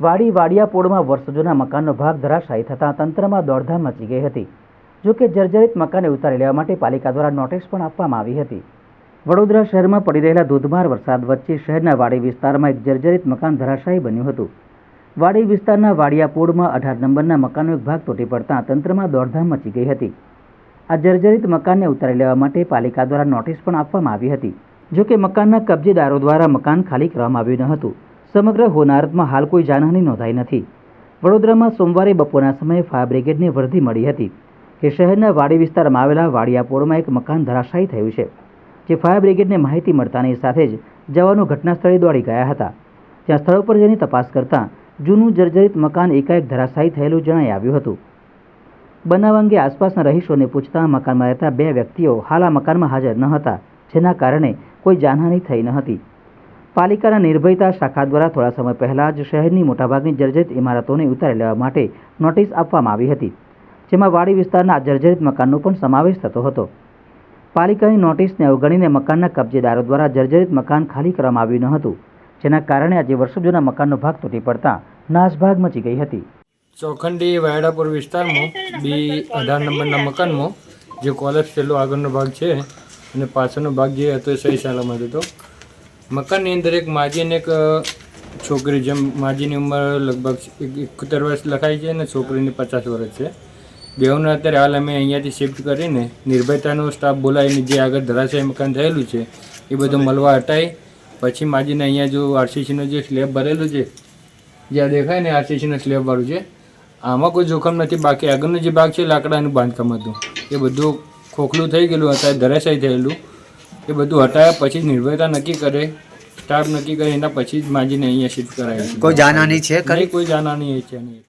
વાડી વાડિયાપોળમાં પોળમાં વર્ષો મકાનનો ભાગ ધરાશાયી થતાં તંત્રમાં દોડધામ મચી ગઈ હતી. જો કે જર્જરિત મકાને ઉતારી લેવા માટે પાલિકા દ્વારા નોટિસ પણ આપવામાં આવી હતી. વડોદરા શહેરમાં પડી રહેલા ધોધમાર વરસાદ વચ્ચે શહેરના વાડી વિસ્તારમાં એક જર્જરિત મકાન ધરાશાયી બન્યું હતું. વાડી વિસ્તારના વાડિયાપોળમાં અઢાર નંબરના મકાનનો એક ભાગ તૂટી પડતા તંત્રમાં દોડધામ મચી ગઈ હતી. આ જર્જરિત મકાનને ઉતારી લેવા માટે પાલિકા દ્વારા નોટિસ પણ આપવામાં આવી હતી. જોકે મકાનના કબજેદારો દ્વારા મકાન ખાલી કરવામાં આવ્યું ન હતું. સમગ્ર હોનારતમાં હાલ કોઈ જાનહાની નોંધાઈ નથી. વડોદરામાં સોમવારે બપોરના સમયે ફાયર બ્રિગેડને વર્ધી મળી હતી કે શહેરના વાડી વિસ્તારમાં આવેલા વાડિયાપોળમાં એક મકાન ધરાશાયી થયું છે, જે ફાયર બ્રિગેડને માહિતી મળતાની સાથે જ જવાનો ઘટના સ્થળે દોડી ગયા હતા. ત્યાં સ્થળ પર જઈને તપાસ કરતાં જૂનું જર્જરિત મકાન એકાએક ધરાશાયી થયેલું જણાઈ આવ્યું હતું. બનાવ અંગે આસપાસના રહીશોને પૂછતા મકાનમાં રહેતા બે વ્યક્તિઓ હાલ આ મકાનમાં હાજર ન હતા, જેના કારણે કોઈ જાનહાની થઈ ન હતી. પાલિકાના નિર્ભયતા શાખા દ્વારા થોડા સમય પહેલા જ શહેરની મોટાભાગની જર્જરિત ઇમારતોને ઉતારી લેવા માટે નોટિસ આપવામાં આવી હતી, જેમાં વાડી વિસ્તારના જર્જરિત મકાનનો પણ સમાવેશ થતો હતો. પાલિકાની નોટિસને અવગણીને મકાનના કબજેદારો દ્વારા જર્જરિત મકાન ખાલી કરવામાં આવ્યું ન હતું, જેના કારણે આજે વર્ષો જૂના મકાનનો ભાગ તૂટી પડતા નાસભાગ મચી ગઈ હતી. ચોખંડી વાયડાપુર વિસ્તારમાં બી અઢાર નંબરના મકાનમાં જે કોલેજ પેલો આગળનો ભાગ છે અને પાછળનો ભાગ જે હતો એ સહી સલામત હતો. મકાનની અંદર એક માજી અને એક છોકરી જેમ માજીની ઉંમર લગભગ એક- એકોતેર વર્ષ લખાય છે અને છોકરીની પચાસ વર્ષ છે. બેઉને અત્યારે હાલ અમે અહીંયાથી શિફ્ટ કરીને નિર્ભયતાનો સ્ટાફ બોલાવીને જે આગળ ધરાશય મકાન થયેલું છે એ બધું મળવા હટાય પછી માજીને અહીંયા જો આરસીસીનો જે સ્લેબ ભરેલું છે જ્યાં દેખાય ને આરસીસીનો સ્લેબવાળું છે આમાં કોઈ જોખમ નથી બાકી આગળનો જે ભાગ છે લાકડાનું બાંધકામ હતું. એ બધું ખોખલું થઈ ગયેલું અત્યારે ધરાશાયી થયેલું. એ બધું હટાયા પછી નિર્ભયતા નક્કી કરે સ્ટાફ નક્કી કરે એના પછી જ માજીને અહીંયા શિફ્ટ કરાય. કોઈ જાનહાની છે ખરી? કોઈ જાણવાની છે નહીં.